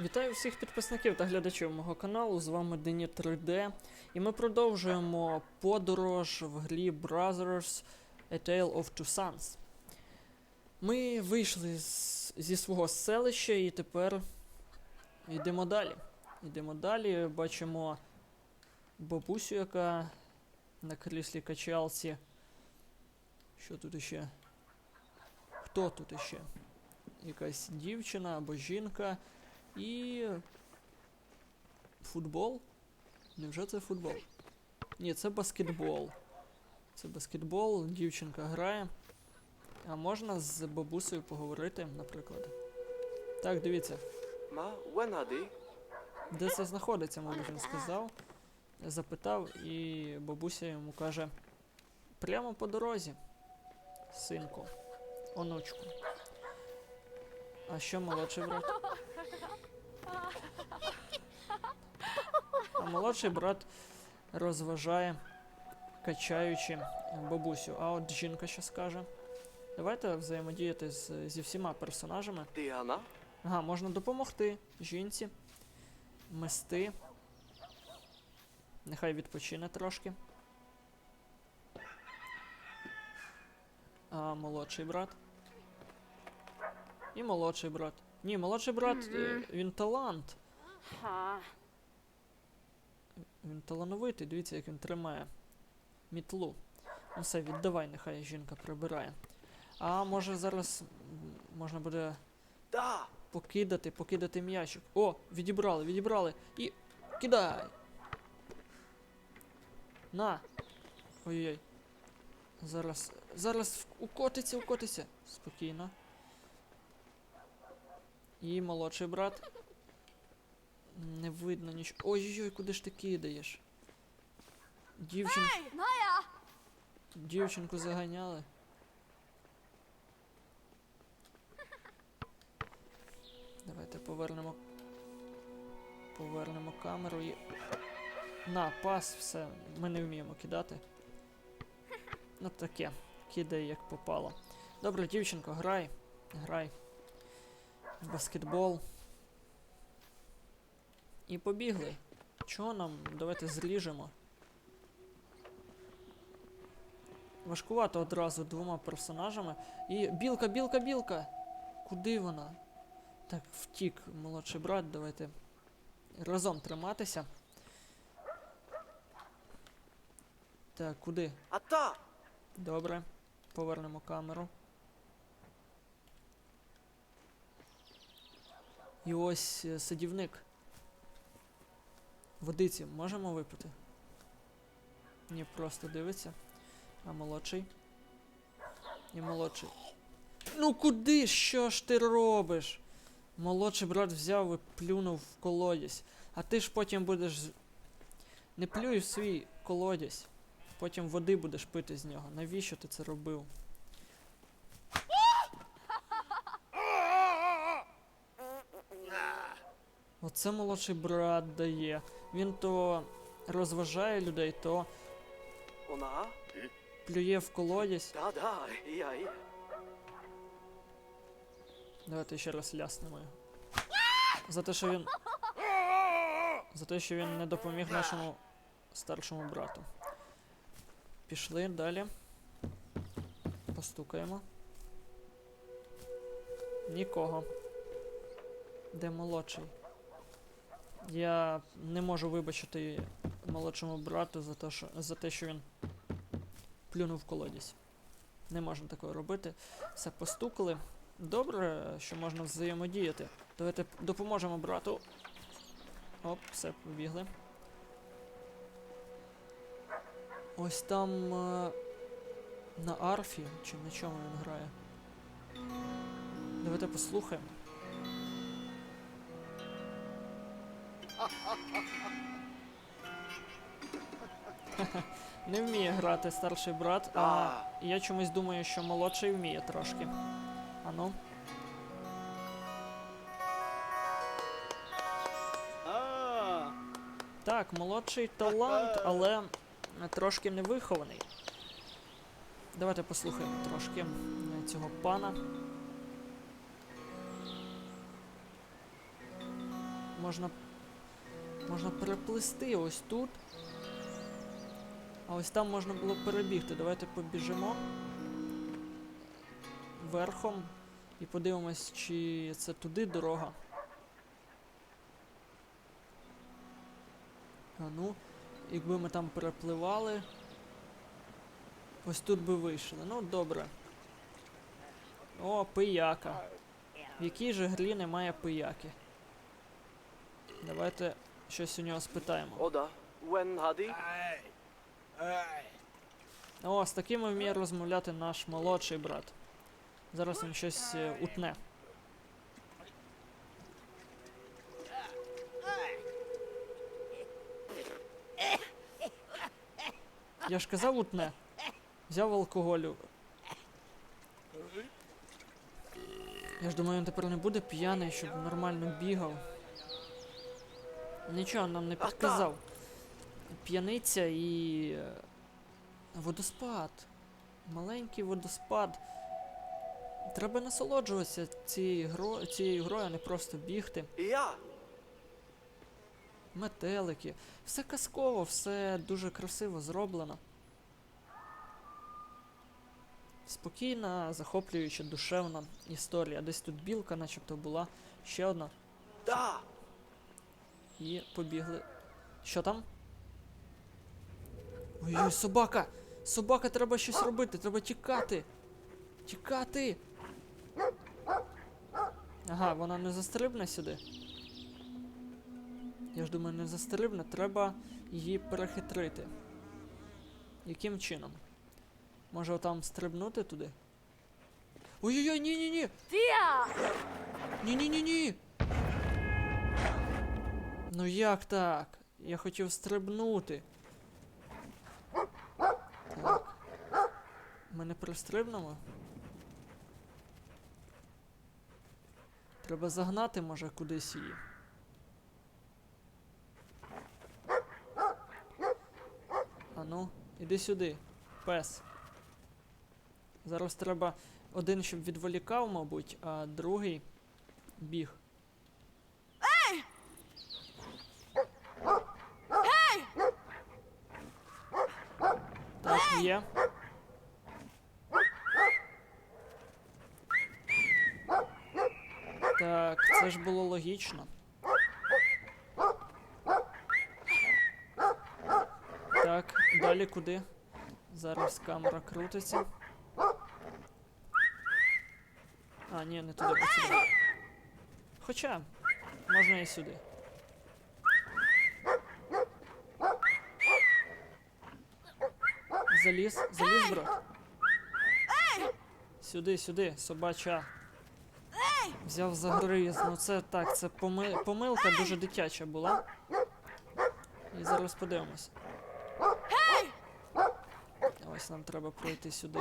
Вітаю всіх підписників та глядачів мого каналу. З вами Дені 3D. І ми продовжуємо подорож в грі Brothers A Tale of Two Sons. Ми вийшли з, зі свого селища і тепер йдемо далі. Йдемо далі, бачимо бабусю, яка на кріслі качалці. Що тут іще? Хто тут іще? Якась дівчина або жінка. І. Футбол? Невже це футбол? Ні, це баскетбол. Це баскетбол, дівчинка грає. А можна з бабусею поговорити, наприклад. Так, дивіться, Ma, Wenadi, де це знаходиться, мабуть, він сказав. Запитав, і бабуся йому каже: прямо по дорозі, синку, онучку. А що молодший брат? А молодший брат розважає, качаючи бабусю. А от жінка що скаже? Давайте взаємодіяти з, зі всіма персонажами. Diana, Ага, можна допомогти жінці, мести. Нехай відпочине трошки. А молодший брат. І молодший брат. Ні, молодший брат, е, він талант. Ha. Він талановитий, дивіться, як він тримає мітлу. Ну все, віддавай, нехай жінка прибирає. А може зараз можна буде Da, покидати, покидати м'ячик. О, відібрали, відібрали. І кидай. На. Ой-ой. Зараз. Зараз укотиться, укотиться. Спокійно. І молодший брат. Не видно нічого. Ой-ой-ой, куди ж ти кидаєш? Дівчин... Дівчинку заганяли. Давайте повернемо. Повернемо камеру і. На, пас, все. Ми не вміємо кидати. Ну таке. Кидай як попало. Добре, дівчинко, грай. Грай. Баскетбол. І побігли. Чого нам? Давайте зріжемо. Важкувато одразу двома персонажами. І. Білка, білка, білка! Куди вона? Так, втік молодший брат, давайте разом триматися. Так, куди? Ata, Добре. Повернемо камеру. І ось е, садівник. Водиці можемо випити? Ні, просто дивиться. А молодший? І молодший. Ну куди? Що ж ти робиш? Молодший брат взяв і плюнув в колодязь. А ти ж потім будеш. Не плюй в свій колодязь. Потім води будеш пити з нього. Навіщо ти це робив? Оце молодший брат дає. Він то розважає людей, то плює в колодязь. Давайте ще раз ляснемо. За те, що він. За те, що він не допоміг нашому старшому брату. Пішли далі. Постукаємо. Нікого. Де молодший? Я не можу вибачити молодшому брату за те, що, за те, що він плюнув в колодязь. Не можна такого робити. Все постукали. Добре, що можна взаємодіяти. Давайте допоможемо брату. Оп, все, побігли. Ось там е, на арфі, чи на чому він грає. Давайте послухаємо. Не вміє грати старший брат, а я чомусь думаю, що молодший вміє трошки. Ану. Так, молодший талант, але трошки невихований. Давайте послухаємо трошки е, цього пана. можна. Можна переплисти ось тут. А ось там можна було перебігти. Давайте побіжимо. Верхом. І подивимось, чи це туди дорога. А ну, якби ми там перепливали. Ось тут би вийшли. Ну, добре. О, пияка. В якій же грі немає пияки? Давайте щось у нього спитаємо. Oda. When Hadi? О, з таким вміє розмовляти наш молодший брат. Зараз він щось е, утне. Я ж казав утне. Взяв алкоголю. Я ж думаю, він тепер не буде п'яний, щоб нормально бігав. Нічого нам не підказав. П'яниця і. е, Водоспад. Маленький водоспад. Треба насолоджуватися цією гро... цією грою, а не просто бігти. Ja. Метелики. Все казково, все дуже красиво зроблено. Спокійна, захоплююча, душевна історія. Десь тут білка, начебто була. Ще одна. Da. І побігли. Що там? Ой-ой, собака! Собака, треба щось робити, треба тікати. Тікати. Ага, вона не застрибне сюди. Я ж думаю, не застрибне, треба її перехитрити. Яким чином? Може отам стрибнути туди? Ой-ой-ой, ні-ні-ні! Ні-ні-ні-ні! Ну як так? Я хотів стрибнути. Так. Ми не пристрибнемо? Треба загнати, може, кудись її. А ну, іди сюди, пес. Зараз треба один, щоб відволікав, мабуть, а другий біг. Так, є. Так, це ж було логічно. Так, далі куди? Зараз камера крутиться. А, ні, не туди, а. Хоча, можна і сюди. Заліз, заліз, брат. Сюди, сюди, собача. Взяв за гриз. Ну це так, це поми... помилка дуже дитяча була. І зараз подивимось. Ось нам треба пройти сюди.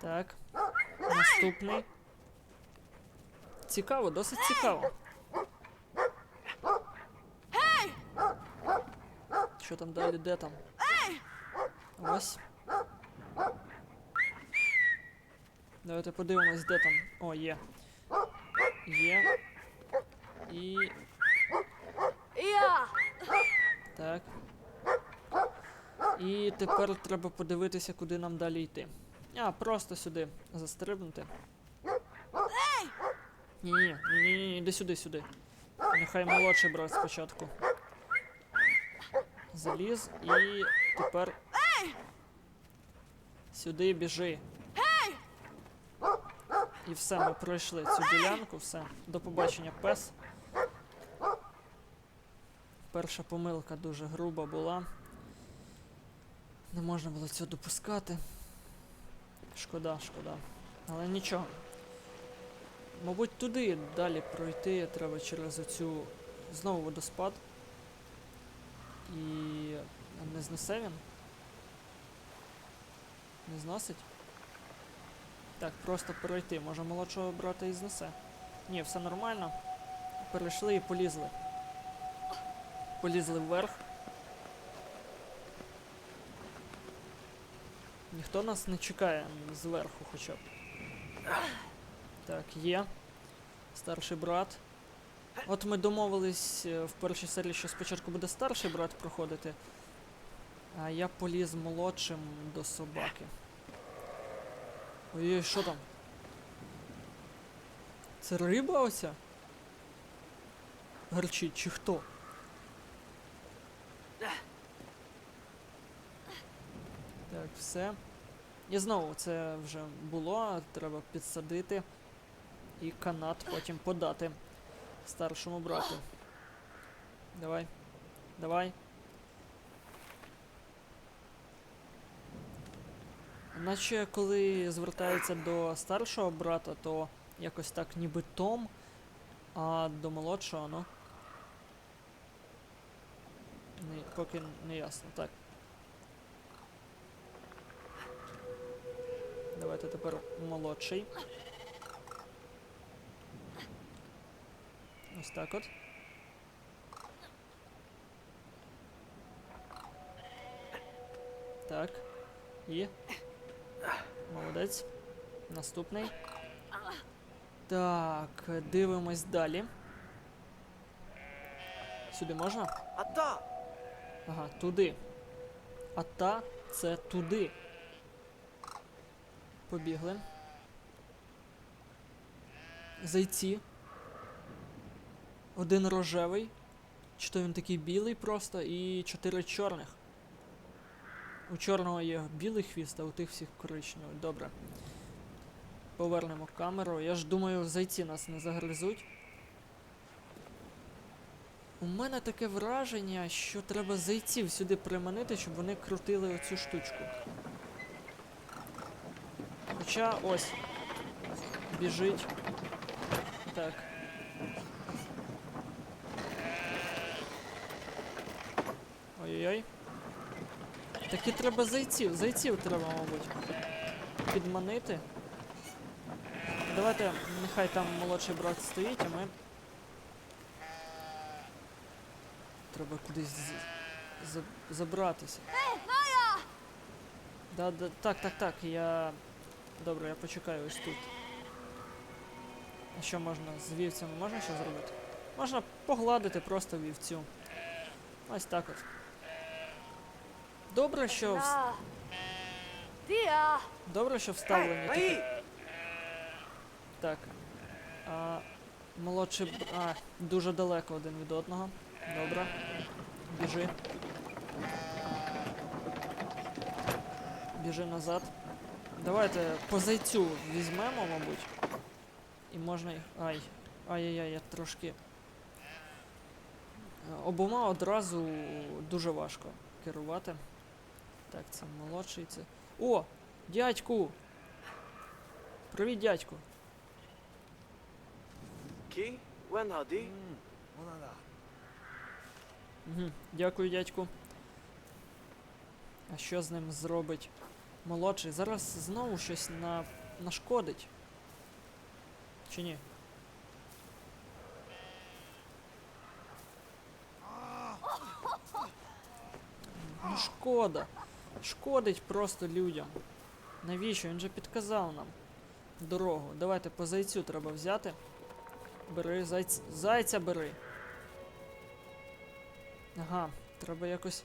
Так. Наступний. Цікаво, досить цікаво. Що там далі, де там? Ось. Давайте подивимось, де там. О, є. Є. І. Так. І тепер треба подивитися, куди нам далі йти. А, просто сюди застрибнути. Ні, ні, ні, ні, ні, іди сюди, сюди. Нехай молодший брат спочатку. Заліз і тепер. Сюди біжи. І все, ми пройшли цю ділянку, все. До побачення, пес. Перша помилка дуже груба була. Не можна було цього допускати. Шкода, шкода. Але нічого. Мабуть, туди далі пройти треба через оцю знову водоспад. І не знесе він? Не зносить? Так, просто перейти. Може молодшого брата і знесе. Ні, все нормально. Перейшли і полізли. Полізли вверх. Ніхто нас не чекає зверху хоча б. Так, є. Старший брат. От ми домовились е, в першій серії, що спочатку буде старший брат проходити, а я поліз молодшим до собаки. Ой, що там? Це риба оця? Гарчить, чи хто? Так, все. І знову це вже було, треба підсадити і канат потім подати старшому брату. Давай. Давай. Наче коли звертається до старшого брата, то якось так ніби Том, а до молодшого, ну. Не, поки не ясно. Так. Давайте тепер молодший. Ось так от. Так. І. Молодець. Наступний. Так, дивимось далі. Сюди можна? Ата! Ага, туди. А та це туди. Побігли. Зайці. Один рожевий. Чи то він такий білий просто, і чотири чорних. У чорного є білий хвіст, а у тих всіх коричневий. Добре. Повернемо камеру. Я ж думаю, зайці нас не загризуть. У мене таке враження, що треба зайців сюди приманити, щоб вони крутили оцю штучку. Хоча ось. Біжить. Так. Ой-ой-ой. Таки треба зайців. Зайців треба, мабуть. Підманити. Давайте, нехай там молодший брат стоїть, а ми. Треба кудись з- забратися. Да, да, так, так, так, я. Добре, я почекаю ось тут. А що можна? З вівцями можна що зробити? Можна погладити просто вівцю. Ось так от. Добре, що. Dear. Добре, що вставлені такі. Так. А, молодший. б- А, дуже далеко один від одного. Добре. Біжи. Біжи назад. Давайте по зайцю візьмемо, мабуть. І можна їх. Ай. Ай-яй-яй, я трошки. Обома одразу дуже важко керувати. Так, це молодший, це. О! Дядьку! Привіт, дядьку! When Угу. Дякую, дядьку. А що з ним зробить молодший? Зараз знову щось на... нашкодить. Чи ні? Ну шкода. Шкодить просто людям. Навіщо? Він же підказав нам дорогу. Давайте по зайцю треба взяти. Бери, зайць... зайця бери. Ага, треба якось.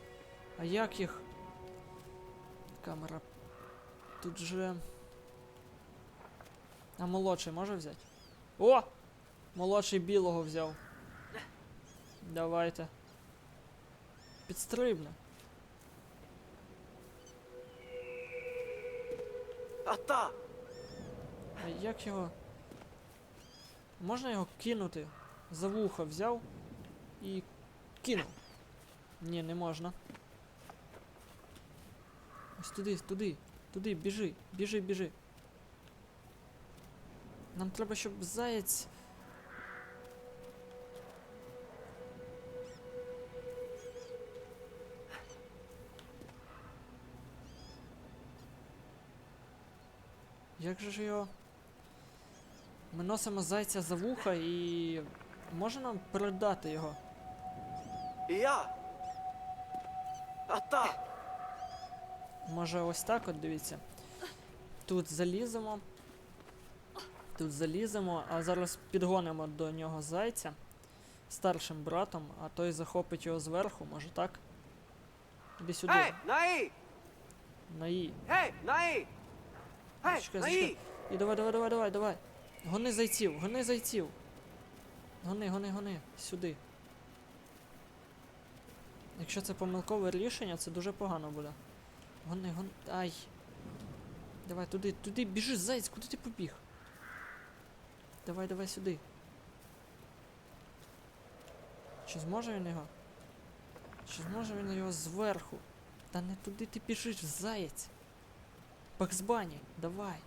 А як їх? Камера. Тут же. А молодший може взяти? О! Молодший білого взяв. Давайте. Підстрибне. Ата! А як його. Можна його кинути? За вухо взяв і кинув. Ні, не можна. Ось туди, туди, туди, біжи, біжи, біжи. Нам треба, щоб заєць. Як же ж його? Ми носимо зайця за вуха і. Може нам передати його? Я! Ата! Може ось так от дивіться. Тут заліземо. Тут заліземо, а зараз підгонимо до нього зайця старшим братом, а той захопить його зверху, може так? Іди сюди. Hey, Nai! Наї. Hey, Nai! Hey, Зачекай, зачекай. І давай, давай, давай, давай, давай. Гони зайців, гони зайців. Гони, гони, гони. Сюди. Якщо це помилкове рішення, це дуже погано буде. Гони, гони. Ай. Давай туди, туди, біжи, зайць, куди ти побіг? Давай, давай сюди. Чи зможе він його? Чи зможе він його зверху? Та не туди ти біжиш, заєць. Баксбані, давай.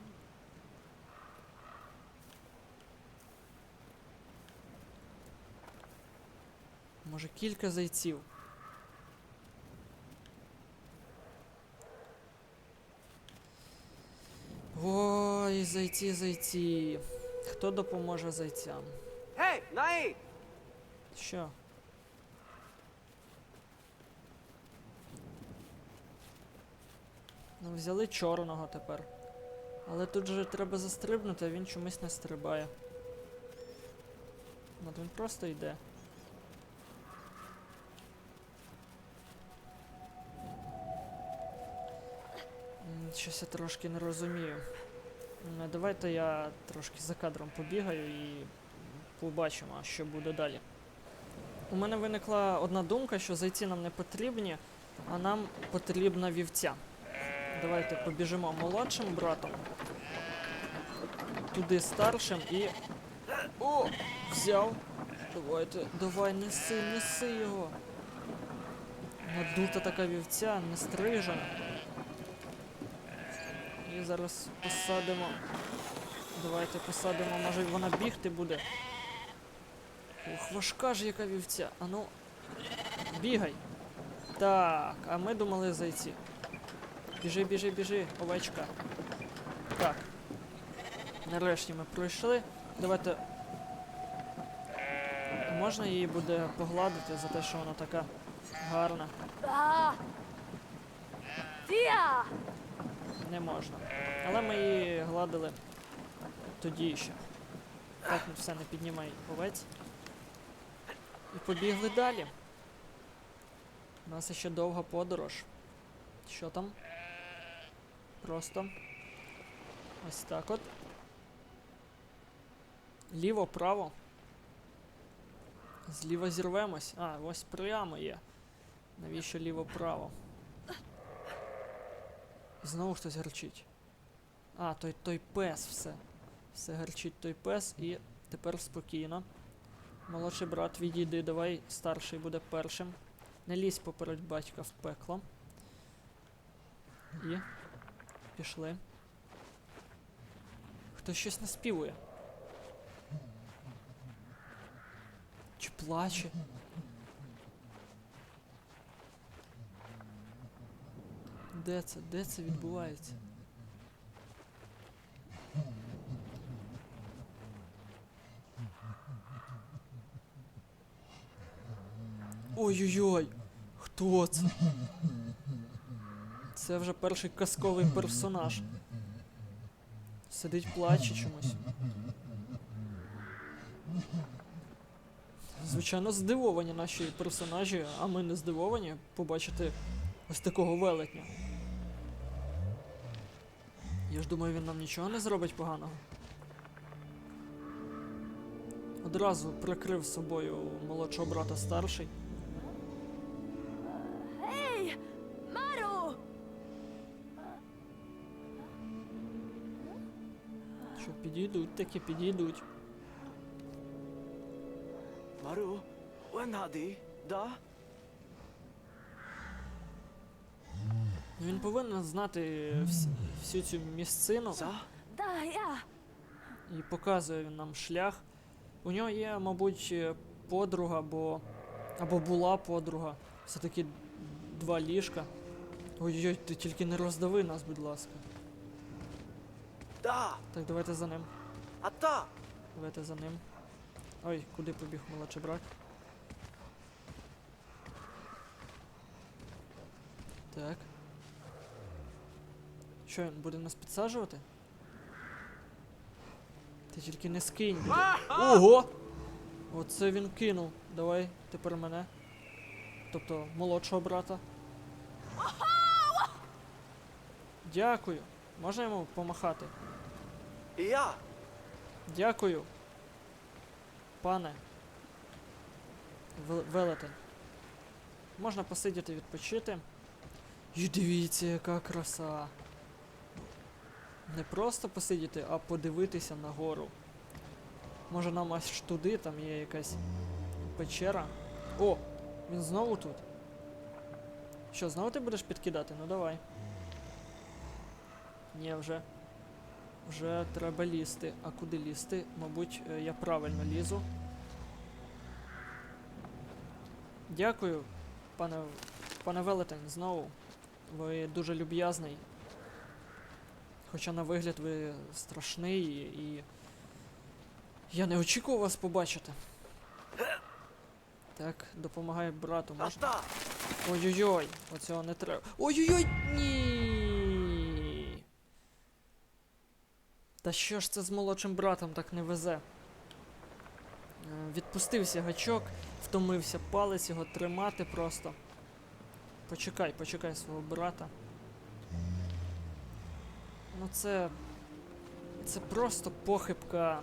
Може кілька зайців. Ой, зайці, зайці. Хто допоможе зайцям? Hey, Nai! Що? Ну, взяли чорного тепер. Але тут же треба застрибнути, а він чомусь не стрибає. От він просто йде. Щось я трошки не розумію. Давайте я трошки за кадром побігаю і побачимо, що буде далі. У мене виникла одна думка, що зайці нам не потрібні, а нам потрібна вівця. Давайте побіжимо молодшим братом. Туди старшим і. О! Взяв. Давайте, давай, неси, неси його. Надута така вівця, не стрижена. Зараз посадимо. Давайте посадимо, може вона бігти буде. Ох, важка ж яка вівця. Ану. Бігай. Так, а ми думали зайці. Біжи, біжи, біжи, овечка. Так. Нарешті ми пройшли. Давайте. Можна її буде погладити за те, що вона така гарна. Не можна. Але ми її гладили тоді ще. Так, ну все, не піднімай овець. І побігли далі. У нас ще довга подорож. Що там? Просто. Ось так от. Ліво, право. Зліва зірвемось. А, ось прямо є. Навіщо ліво-право? Знову хтось гарчить. А, той той пес все. Все гарчить той пес і тепер спокійно. Молодший брат, відійди, давай старший буде першим. Не лізь поперед батька в пекло. І. Пішли. Хтось щось наспівує. Чи плаче? Де це? Де це відбувається? Ой-ой-ой! Хто це? Це вже перший казковий персонаж. Сидить плаче чомусь. Звичайно, здивовані наші персонажі, а ми не здивовані побачити ось такого велетня. Я ж думаю, він нам нічого не зробить поганого. Одразу прикрив собою молодшого брата старший. Hey! Maru! Що підійдуть, таки підійдуть. Maru, when hadi? Da? Ну, Він повинен знати вс- всю цю місцину Za? Da, ja! і показує він нам шлях. У нього є, мабуть, е, подруга, або, або була подруга. Все-таки два ліжка. Ой-ой, ти тільки не роздави нас, будь ласка. Da! Так, давайте за ним. Ata! Давайте за ним. Ой, куди побіг молодший брат? Так. Що він буде нас підсаджувати? Ти тільки не скинь. Ого! Оце він кинув. Давай тепер мене. Тобто молодшого брата. Дякую. Можна йому помахати? І я. Дякую. Пане. Вел- Велетень. Можна посидіти відпочити. І дивіться, яка краса. Не просто посидіти, а подивитися на гору. Може нам аж туди, там є якась печера. О! Він знову тут. Що, знову ти будеш підкидати? Ну давай. Ні, вже. Вже треба лізти. А куди лізти? Мабуть, е, я правильно лізу. Дякую, пане, пане Велетень, знову. Ви дуже люб'язний. Хоча на вигляд ви страшний і. Я не очікував вас побачити. Так, допомагає брату. Можна? Ой-ой-ой, оцього не треба. Ой-ой-ой! Ні. Та що ж це з молодшим братом так не везе? Е, Відпустився гачок, втомився палець його тримати просто. Почекай, почекай свого брата. Ну це. Це просто похибка.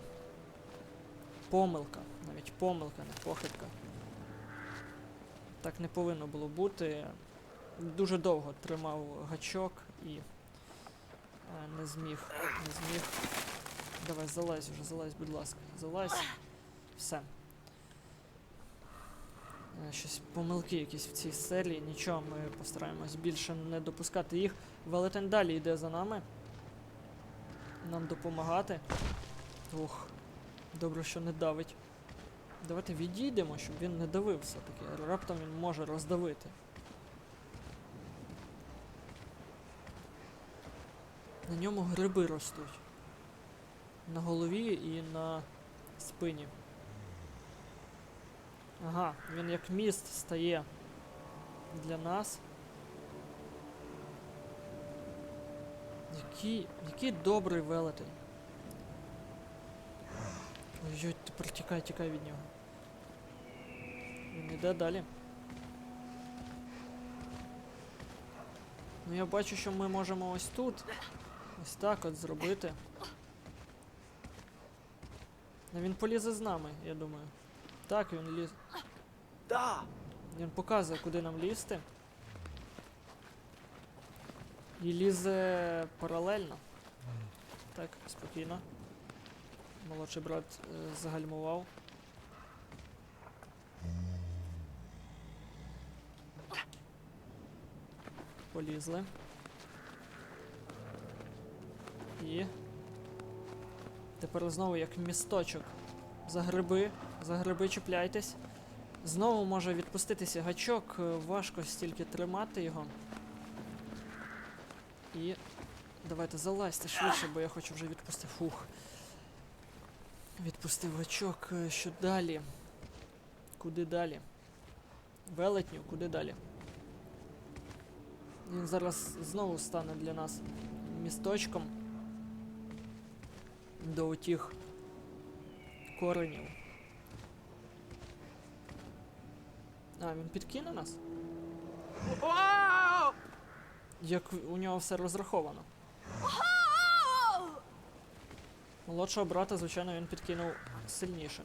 Помилка. Навіть помилка, не похибка. Так не повинно було бути. Дуже довго тримав гачок і е, не зміг. Не зміг. Давай, залазь вже, залазь, будь ласка. Залазь. Все. Е, Щось помилки якісь в цій серії. Нічого, ми постараємось більше не допускати їх. Велетень далі йде за нами. Нам допомагати. Ох, добре, що не давить. Давайте відійдемо, щоб він не давив все-таки. Раптом він може роздавити. На ньому гриби ростуть. На голові і на спині. Ага, він як міст стає для нас. Який, який добрий велетень. Ой-ой, тепер тікай, тікай від нього. Він іде далі. Ну я бачу, що ми можемо ось тут. Ось так от зробити. Ну він полізе з нами, я думаю. Так, він ліз. Да. Він показує, куди нам лізти. І лізе паралельно. Так, спокійно. Молодший брат е, загальмував. Полізли. І. Тепер знову як місточок. За гриби, за гриби чіпляйтесь. Знову може відпуститися гачок, е, важко стільки тримати його. І. Давайте залазьте швидше, бо я хочу вже відпустити. Фух. Відпустив гачок. е, Що далі? Куди далі? Велетню, куди далі? Він зараз знову стане для нас місточком до отих коренів. А, він підкине нас? Вау! Як у нього все розраховано. Молодшого брата, звичайно, він підкинув сильніше.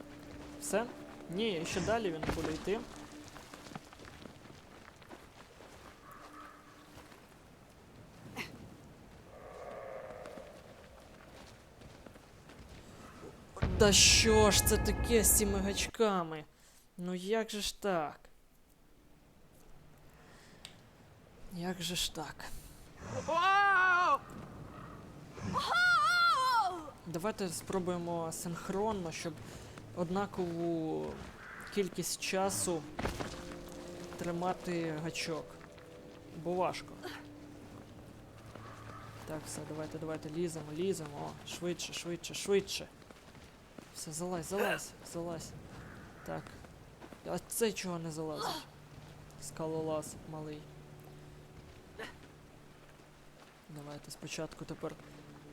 Все? Ні, ще далі він буде йти. Та що ж це таке з цими гачками? Ну як же ж так? Як же ж так? Вау! Давайте спробуємо синхронно, щоб однакову кількість часу тримати гачок. Бо важко. Так, все, давайте, давайте, ліземо, ліземо. О, швидше, швидше, швидше. Все, залазь, залазь, залазь. Так. А цей чого не залазить? Скалолаз малий. Давайте спочатку тепер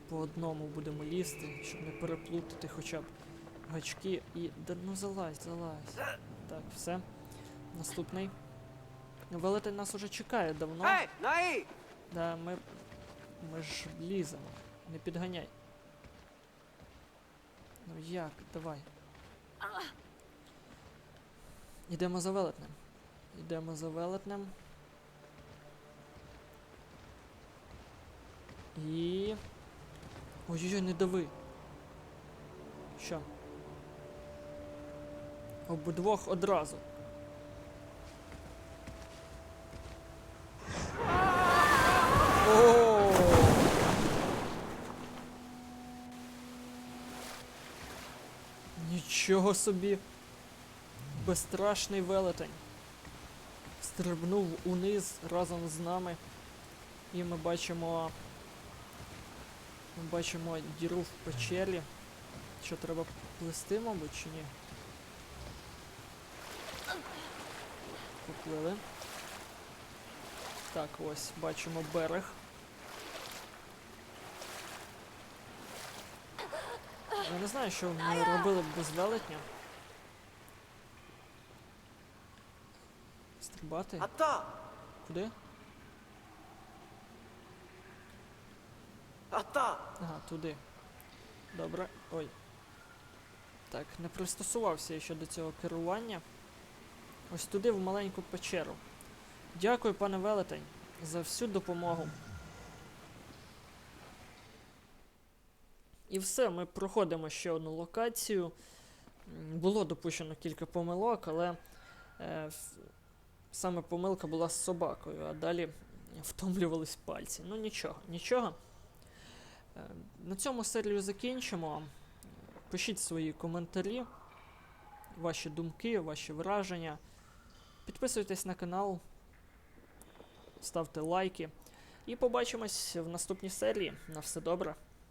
по одному будемо лізти, щоб не переплутати хоча б гачки і. Да ну залазь, залазь. Так, все. Наступний. Велетень нас уже чекає давно. Hey, Nae! Да, ми. Ми ж ліземо. Не підганяй. Ну як? Давай. Ідемо за велетнем. Ідемо за велетнем. І. Ой-ой-ой, не дави. Що? Обидвох одразу. О! Нічого собі. Безстрашний велетень. Стрибнув униз разом з нами. І ми бачимо. Ми бачимо діру в печері. Що треба плести, мабуть, чи ні? Поплили. Так, ось бачимо берег. Я не знаю, що ми робили б без велетня. Стрибати? Ata! Куди? Ata! Ага, туди. Добре. Ой. Так, не пристосувався я ще до цього керування. Ось туди, в маленьку печеру. Дякую, пане велетень, за всю допомогу. І все, ми проходимо ще одну локацію. Було допущено кілька помилок, але е, саме помилка була з собакою, а далі втомлювались пальці. Ну нічого, нічого. Е, На цьому серію закінчимо. Пишіть свої коментарі, ваші думки, ваші враження. Підписуйтесь на канал, ставте лайки. І побачимось в наступній серії. На все добре.